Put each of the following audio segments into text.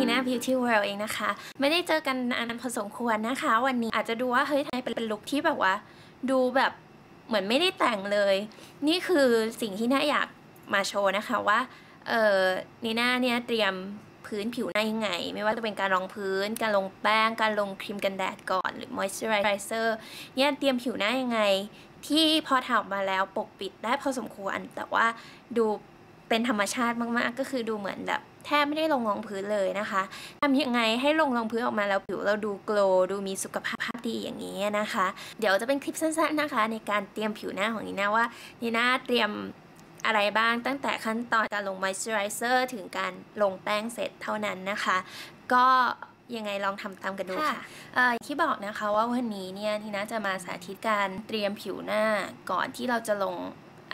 นีน่า Beauty World เองนะคะ ไม่ได้เจอกันนานพอสมควรนะคะ วันนี้อาจจะดูว่าเฮ้ยทำไมเป็นลุคที่แบบว่า ดูแบบเหมือนไม่ได้แต่งเลย นี่คือสิ่งที่น่าอยากมาโชว์นะคะว่าเออนีน่าเนี่ยเตรียมพื้นผิวหน้ายังไง ไม่ว่าจะเป็นการรองพื้น การลงแป้ง การลงครีมกันแดดก่อนหรือ moisturizer เนี่ยเตรียมผิวหน้ายังไง ที่พอถ่ามาแล้วปกปิดได้พอสมควร แต่ว่าดูเป็นธรรมชาติมากๆ ก็คือดูเหมือนแบบ แทบไม่ได้ลงรองพื้นเลยนะคะทำยังไงให้ลงรองพื้นออกมาแล้วผิวเราดูโกลดูมีสุขภาพดีอย่างนี้นะคะ เดี๋ยวจะเป็นคลิปสั้นๆนะคะ ในการเตรียมผิวหน้าของนีน่าว่านีน่าเตรียมอะไรบ้างตั้งแต่ขั้นตอนการลง moisturizer ถึงการลงแป้งเสร็จเท่านั้นนะคะ ก็ยังไงลองทำตามกันดูค่ะที่บอกนะคะว่าวันนี้เนี่ยทีน่าจะมาสาธิตการเตรียมผิวหน้าก่อนที่เราจะลง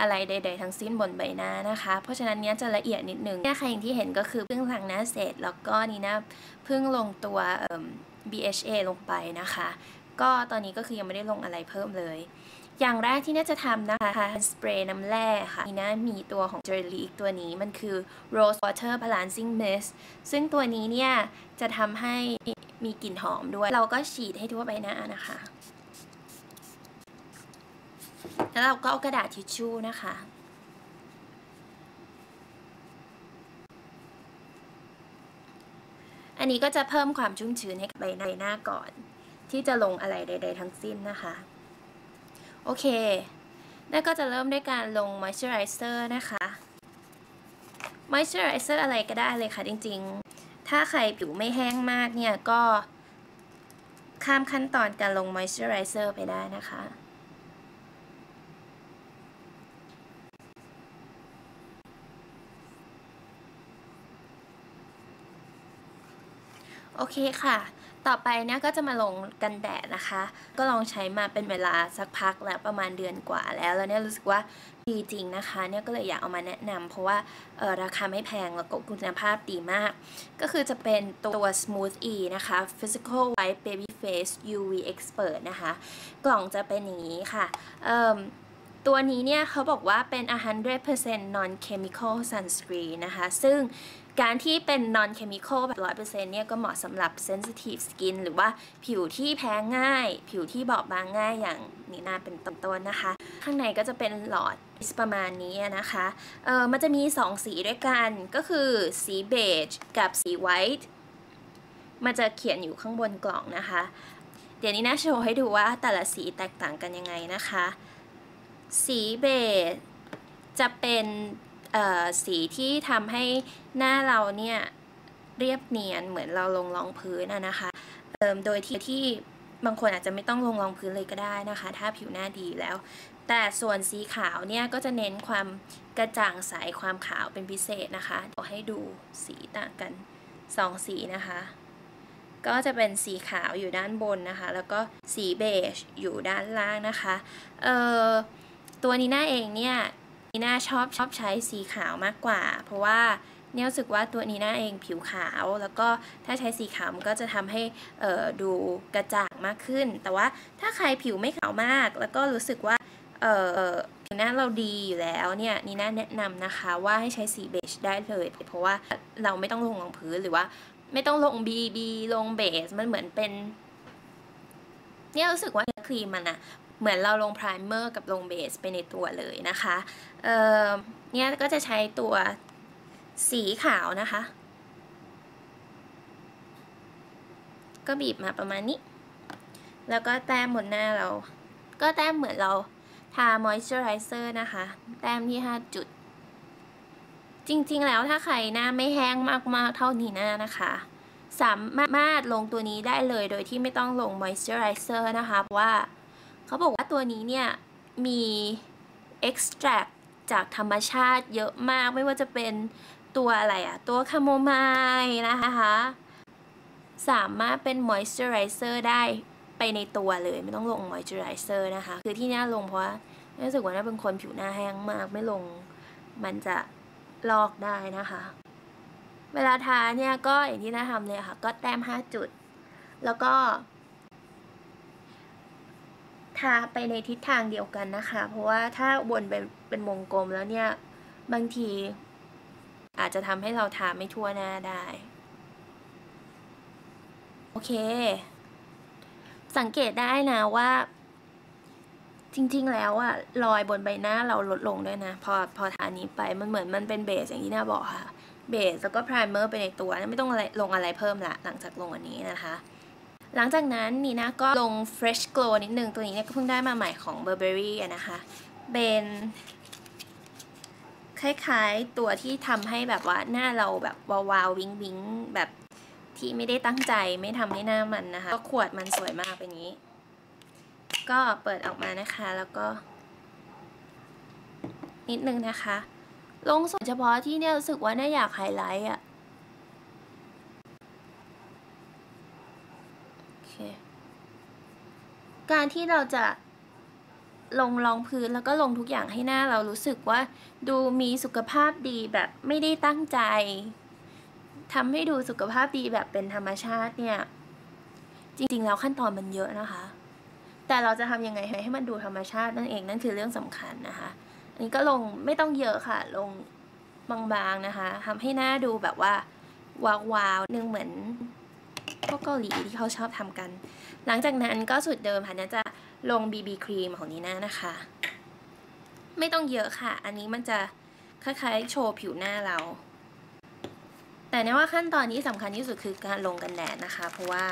อะไรใด ๆ ทั้งสิ้นบนใบหน้านะคะ เพราะฉะนั้นเนี้ยจะละเอียดนิดนึงเนี่ยใครอย่างที่เห็นก็คือเพิ่งล้งหน้าเสร็จแล้วก็นี่นะเพิ่งลงตัว BHA ลงไปนะคะ ก็ตอนนี้ก็คือยังไม่ได้ลงอะไรเพิ่มเลย อย่างแรกที่น่าจะทำนะคะสเปรย์น้ำแร่ค่ะนี่นะมีตัวของเจอร์ลีกตัวนี้มันคือ Rose Water Balancing Mist ซึ่งตัวนี้เนี่ยจะทำให้มีกลิ่นหอมด้วย เราก็ฉีดให้ทั่วใบหน้านะคะ แล้วเราก็เอากระดาษทิชชู่นะคะ อันนี้ก็จะเพิ่มความชุ่มชื้นให้กับใบหน้าก่อน ที่จะลงอะไรใด ๆ ทั้งสิ้นนะคะ โอเค แล้วก็จะเริ่มด้วยการลง moisturizer นะคะ moisturizer อะไรก็ได้เลยค่ะจริง ๆ ถ้าใครผิวไม่แห้งมากเนี่ยก็ข้ามขั้นตอนการลง moisturizer ไปได้นะคะ โอเคค่ะ ต่อไปเนี่ยก็จะมาลงกันแดดนะคะ ก็ลองใช้มาเป็นเวลาสักพักแล้วประมาณเดือนกว่าแล้ว แล้วเนี่ยรู้สึกว่าดีจริงนะคะ เนี่ยก็เลยอยากเอามาแนะนำเพราะว่าออราคาไม่แพงแล้วก็คุณภาพดีมาก ก็คือจะเป็นตัว Smooth E นะคะ Physical White Baby Face UV Expert นะคะ กล่องจะเป็นอย่างนี้ค่ะ ตัวนี้เนี่ยเขาบอกว่าเป็น 100% non chemical sunscreen นะคะ ซึ่งการที่เป็น non chemical แบบ 100%เนี่ยก็เหมาะสำหรับ sensitive skin หรือว่าผิวที่แพ้ง่าย ผิวที่บอบบางง่ายอย่างนี้นาเป็นต้นนะคะ ข้างในก็จะเป็นหลอดประมาณนี้นะคะเออมันจะมี 2 สีด้วยกันก็คือสีเบจกับสีไวท์มันจะเขียนอยู่ข้างบนกล่องนะคะ เดี๋ยวนี้นะโชว์ให้ดูว่าแต่ละสีแตกต่างกันยังไงนะคะ สีเบจจะเป็นสีที่ทำให้หน้าเราเนี่ยเรียบเนียนเหมือนเราลงรองพื้นนะคะโดยที่ที่บางคนอาจจะไม่ต้องลงรองพื้นเลยก็ได้นะคะ ถ้าผิวหน้าดีแล้ว แต่ส่วนสีขาวเนี่ยก็จะเน้นความกระจ่างใสความขาวเป็นพิเศษนะคะเดี๋ยวให้ดูสีต่างกัน2สีนะคะ ก็จะเป็นสีขาวอยู่ด้านบนนะคะ แล้วก็สีเบจอยู่ด้านล่างนะคะ เอ่อ ตัวนีน่าเองเนี่ยนีน่าชอบชอบใช้สีขาวมากกว่า เพราะว่าเนี่ยรู้สึกว่าตัวนีน่าเองผิวขาว แล้วก็ถ้าใช้สีขาวมันก็จะทำให้ดูกระจ่างมากขึ้น แต่ว่าถ้าใครผิวไม่ขาวมาก แล้วก็รู้สึกว่าเออผิวหน้าเราดีอยู่แล้วเนี่ยนีน่าแนะนำนะคะว่าให้ใช้สีเบจได้เลย เพราะว่าเราไม่ต้องลงรองพื้นหรือว่าไม่ต้องลงบีบีลงเบสมันเหมือนเป็นเนี่ยรู้สึกว่าครีมมันอะ เหมือนเราลงไพรเมอร์กับลงเบสไปในตัวเลยนะคะเเนี่ยก็จะใช้ตัวสีขาวนะคะ ก็บีบมาประมาณนี้ แล้วก็แต้มบนหน้าเรา ก็แต้มเหมือนเราทามอยส์เจอไรเซอร์นะคะ แต้มที่ 5 จุด จริงๆแล้วถ้าใครหน้าไม่แห้งมากๆเท่านี้หน้านะคะสามารถลงตัวนี้ได้เลยโดยที่ไม่ต้องลงมอยส์เจอไรเซอร์นะคะว่า เขาบอกว่าตัวนี้เนี่ยมี extract จากธรรมชาติเยอะมากไม่ว่าจะเป็นตัวอะไรอะตัวคาโมไมล์นะคะ สามารถเป็น moisturizer ได้ไปในตัวเลยไม่ต้องลง moisturizer นะคะ คือที่น่าลงเพราะรู้สึกว่าน่าเป็นคนผิวหน้าแห้งมากไม่ลงมันจะลอกได้นะคะ เวลาทาเนี่ยก็อย่างที่น่าทำเลยค่ะ ก็แต้ม 5 จุด แล้วก็ ทาไปในทิศทางเดียวกันนะคะ เพราะว่าถ้าวนเป็นเป็นวงกลมแล้วเนี่ย บางที อาจจะทำให้เราทาไม่ทั่วหน้าได้ โอเค สังเกตได้นะว่า จริงๆแล้วอะรอยบนใบหน้าเราลดลงด้วยนะ พอพอทานี้ไปมันเหมือนมันเป็นเบสอย่างที่น่าบอกค่ะ เบสแล้วก็พรายเมอร์ไปในตัว ไม่ต้องอะไรลงอะไรเพิ่มละหลังจากลงอันนี้นะคะ หลังจากนั้นนี่นะก็ลง fresh glow นิดนึง ตัวนี้เนี่ยก็เพิ่งได้มาใหม่ของ Burberry นะคะ เป็นคล้ายๆตัวที่ทำให้แบบว่าหน้าเราแบบวาวๆวิงวิงแบบที่ไม่ได้ตั้งใจไม่ทำให้หน้ามันนะคะ ก็ขวดมันสวยมากเป็นนี้ ก็เปิดออกมานะคะแล้วก็ นิดนึงนะคะ ลงส่วนเฉพาะที่เนี่ยรู้สึกว่าน่าอยากไฮไลท์อะโอเค การที่เราจะลงรองพื้นแล้วก็ลงทุกอย่างให้หน้าเรารู้สึกว่าดูมีสุขภาพดีแบบไม่ได้ตั้งใจทำให้ดูสุขภาพดีแบบเป็นธรรมชาติเนี่ย จริง ๆ แล้วขั้นตอนมันเยอะนะคะ แต่เราจะทำยังไงให้มันดูธรรมชาตินั่นเองนั่นคือเรื่องสำคัญนะคะ อันนี้ก็ลงไม่ต้องเยอะค่ะ ลงบางๆนะคะทำให้หน้าดูแบบว่าวาวๆนึงเหมือน พวกเกาหลีที่เขาชอบทำกัน หลังจากนั้นก็สุดเดิมค่ะน่าจะลง BB ครีมของนีน่านะคะ ไม่ต้องเยอะค่ะ อันนี้มันจะคล้ายๆโชว์ผิวหน้าเรา แต่เนี่ยว่าขั้นตอนที่สำคัญที่สุดคือการลงกันแดดนะคะ เพราะว่า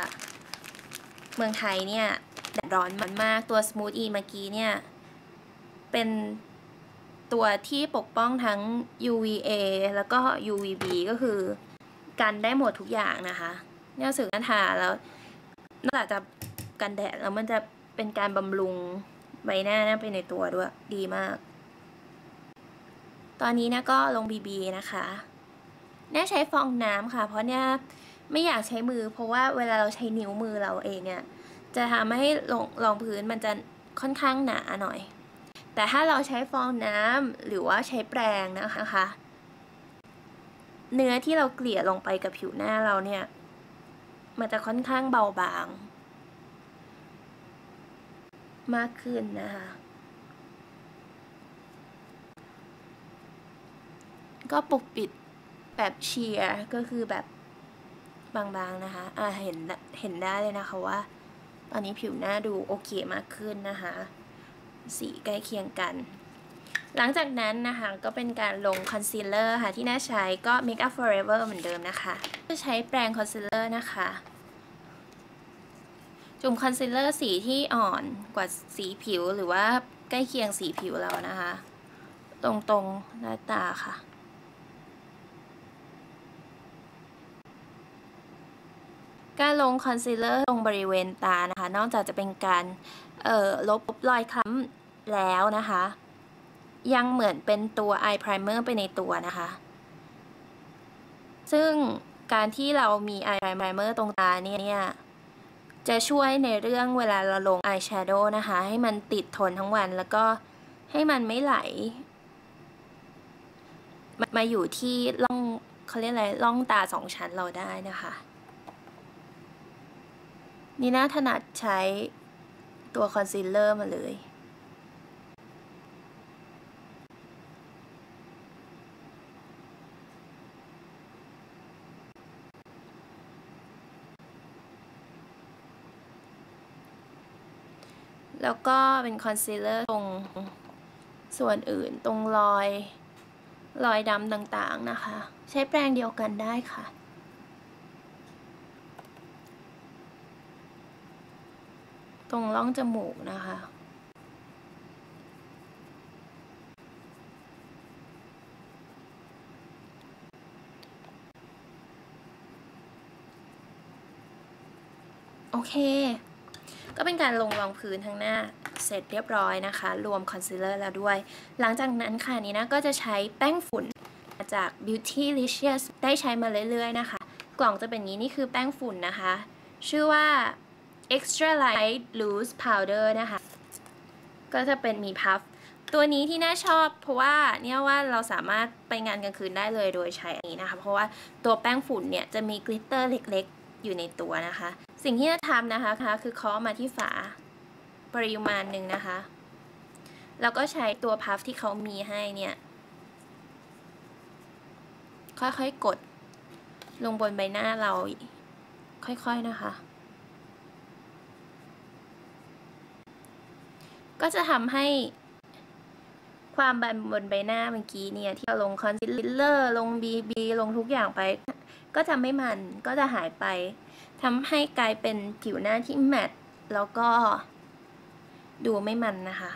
เมืองไทยเนี่ยแดดร้อนมันมากตัว Smooth E เมื่อกี้เนี่ย เป็นตัวที่ปกป้องทั้ง UVA แล้วก็ UVB ก็คือกันได้หมดทุกอย่างนะคะ เนี่ยสึกกันทาแล้วนอกจากจะกันแดดแล้วมันจะเป็นการบำรุงใบหน้าไปในตัวด้วยดีมาก ตอนนี้นะก็ลง BB นะคะแน่ใช้ฟองน้ำค่ะ เพราะเนี่ยไม่อยากใช้มือ เพราะว่าเวลาเราใช้นิ้วมือเราเองเนี่ยจะทำให้ลงรองพื้นมันจะค่อนข้างหนาหน่อย แต่ถ้าเราใช้ฟองน้ำหรือว่าใช้แปรงนะคะ เนื้อที่เราเกลี่ยลงไปกับผิวหน้าเราเนี่ย มันจะค่อนข้างเบาบาง มากขึ้นนะคะ ก็ปกปิดแบบเชียร์ก็คือแบบบางๆนะคะ อ่าเห็นเห็นได้เลยนะคะว่า ตอนนี้ผิวหน้าดูโอเคมากขึ้นนะคะ สีใกล้เคียงกัน หลังจากนั้นนะคะก็เป็นการลงคอนซีลเลอร์ค่ะที่น่าใช้ก็ Make Up Forever เหมือนเดิมนะคะจะใช้แปรงคอนซีลเลอร์นะคะ จุ่มคอนซีลเลอร์สีที่อ่อนกว่าสีผิวหรือว่าใกล้เคียงสีผิวเรานะคะ ตรงตรงหน้าตาค่ะการลงคอนซีลเลอร์ตรงบริเวณตานะคะ นอกจากจะเป็นการออลบรอยคล้ำแล้วนะคะ ยังเหมือนเป็นตัวอายไพรเมอร์ไปในตัวนะคะ ซึ่งการที่เรามีอายไพรเมอร์ตรงตาเนี่ยจะช่วยในเรื่องเวลาเราลงอายแชโดว์นะคะ ให้มันติดทนทั้งวันแล้วก็ให้มันไม่ไหล มาอยู่ที่ล่องเขาเรียกอะไรล่องตาสองชั้นเราได้นะคะนี่น่าถนัดใช้ตัวคอนซีลเลอร์มาเลย แล้วก็เป็นคอนซีลเลอร์ตรงส่วนอื่นตรงรอย รอยดำต่างๆนะคะ ใช้แปรงเดียวกันได้ค่ะตรงร่องจมูกนะคะ โอเค ก็เป็นการลงรองพื้นทั้งหน้าเสร็จเรียบร้อยนะคะ รวมคอนซีลเลอร์แล้วด้วย หลังจากนั้นค่ะนี้นะก็จะใช้แป้งฝุ่นจาก Beautylicious ได้ใช้มาเรื่อยๆนะคะ กล่องจะเป็นนี้นี่คือแป้งฝุ่นนะคะ ชื่อว่า Extra Light Loose Powder นะคะ ก็จะเป็นมีพัฟตัวนี้ที่น่าชอบเพราะว่าเนี่ยว่าเราสามารถไปงานกลางคืนได้เลยโดยใช้อันนี้นะคะ เพราะว่าตัวแป้งฝุ่นเนี่ยจะมีกลิตเตอร์เล็กๆ อยู่ในตัวนะคะ สิ่งที่จะทำนะคะคือเคาะมาที่ฝาปริมาณหนึ่งนะคะ แล้วก็ใช้ตัวพัฟที่เขามีให้เนี่ย ค่อยๆกดลงบนใบหน้าเรา ค่อยๆนะคะ ก็จะทำให้ความบันบนใบหน้าเมื่อกี้เนี่ย ที่เราลงคอนซีลเลอร์ ลงบีบีลงทุกอย่างไป ก็จะไม่มันก็จะหายไป ทำให้กลายเป็นผิวหน้าที่แมตต์แล้วก็ดูไม่มันนะคะ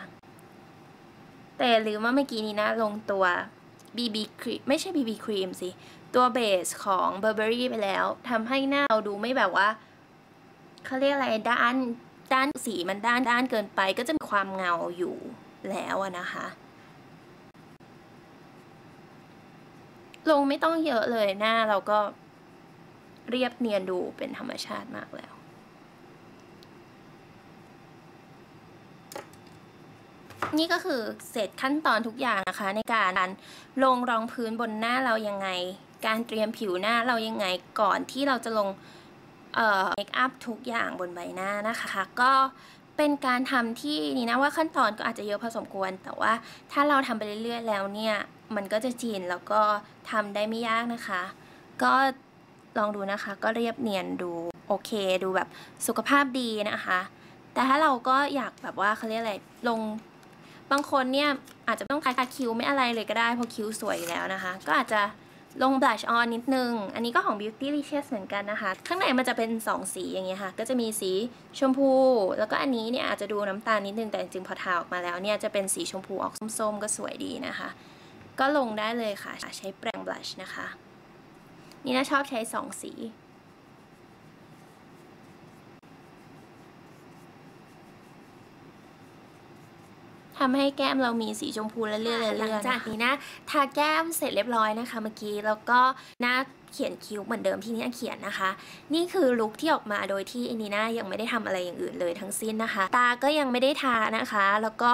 แต่หรือว่าเมื่อกี้นี้นะลงตัว BB ครีมไม่ใช่ BB ครีมสิ ตัวเบสของ Burberry ไปแล้วทำให้หน้าเราดูไม่แบบว่าเขาเรียกอะไรด้านด้านสีมันด้านด้านเกินไปก็จะมีความเงาอยู่แล้วนะคะ ลงไม่ต้องเยอะเลยหน้าเราก็ เรียบเนียนดูเป็นธรรมชาติมากแล้ว นี่ก็คือเสร็จขั้นตอนทุกอย่างนะคะ ในการลงรองพื้นบนหน้าเรายังไง การเตรียมผิวหน้าเรายังไงก่อนที่เราจะลงเอ่อเมคอัพทุกอย่างบนใบหน้านะคะ ก็เป็นการทำที่นี่นะว่าขั้นตอนก็อาจจะเยอะพอสมควร แต่ว่าถ้าเราทำไปเรื่อยๆแล้วเนี่ย มันก็จะชินแล้วก็ทำได้ไม่ยากนะคะ ก็ ลองดูนะคะ ก็เรียบเนียนดูโอเค ดูแบบสุขภาพดีนะคะ แต่ถ้าเราก็อยากแบบว่าเขาเรียกอะไรลงบางคนเนี่ยอาจจะต้องทาคิ้วไม่อะไรเลยก็ได้เพราะคิ้วสวยแล้วนะคะ ก็อาจจะลงบลัชออนนิดนึง อันนี้ก็ของ Beauty r i c h e s เหมือนกันนะคะ ข้างในมันจะเป็น 2 สีอย่างเงี้ยค่ะ ก็จะมีสีชมพู แล้วก็อันนี้เนี่ยอาจจะดูน้ำตาลนิดนึง แต่จริงพอทาออกมาแล้วเนี่ยจะเป็นสีชมพูออกส้มๆ ก็สวยดีนะคะ ก็ลงได้เลยค่ะ ใช้แปรงบลัชนะคะ นี่นะชอบใช้2สี ทำให้แก้มเรามีสีชมพูและเลื่อนหลังจากนี้นะทาแก้มเสร็จเรียบร้อยนะคะเมื่อกี้แล้วก็หน้าเขียนคิ้วเหมือนเดิมที่นี่เขียนนะคะ นี่คือลุคที่ออกมาโดยที่อินีน่ายังไม่ได้ทำอะไรอย่างอื่นเลยทั้งสิ้นนะคะ ตาก็ยังไม่ได้ทานะคะ แล้วก็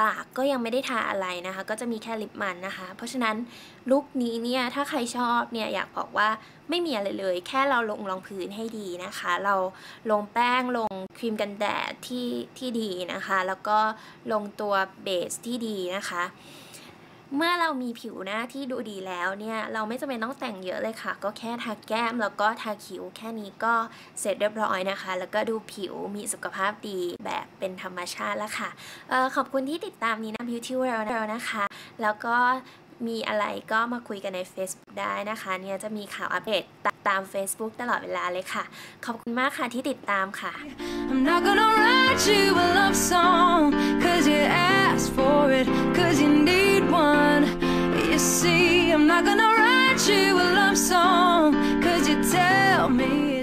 ปากก็ยังไม่ได้ทาอะไรนะคะ ก็จะมีแค่ลิปมันนะคะ เพราะฉะนั้นลุคนี้เนี่ยถ้าใครชอบเนี่ยอยากบอกว่าไม่มีอะไรเลย แค่เราลงรองพื้นให้ดีนะคะ เราลงแป้งลงครีมกันแดดที่ที่ดีนะคะ แล้วก็ลงตัวเบสที่ดีนะคะ เมื่อเรามีผิวหน้าที่ดูดีแล้วเนี่ย เราไม่จำเป็นต้องแต่งเยอะเลยค่ะ ก็แค่ทาแก้มแล้วก็ทาคิ้วแค่นี้ก็เสร็จเรียบร้อยนะคะ แล้วก็ดูผิวมีสุขภาพดีแบบเป็นธรรมชาติแล้วค่ะออขอบคุณที่ติดตามนี้นะ Beauty World นะคะ แล้วก็มีอะไรก็มาคุยกันใน Facebook ได้นะคะ เนี่ยจะมีข่าวอัปเดตตาม Facebook ตลอดเวลาเลยค่ะ ขอบคุณมากค่ะที่ติดตามค่ะ ask for it, cause you need one. You see, I'm not gonna write you a love song, cause you tell me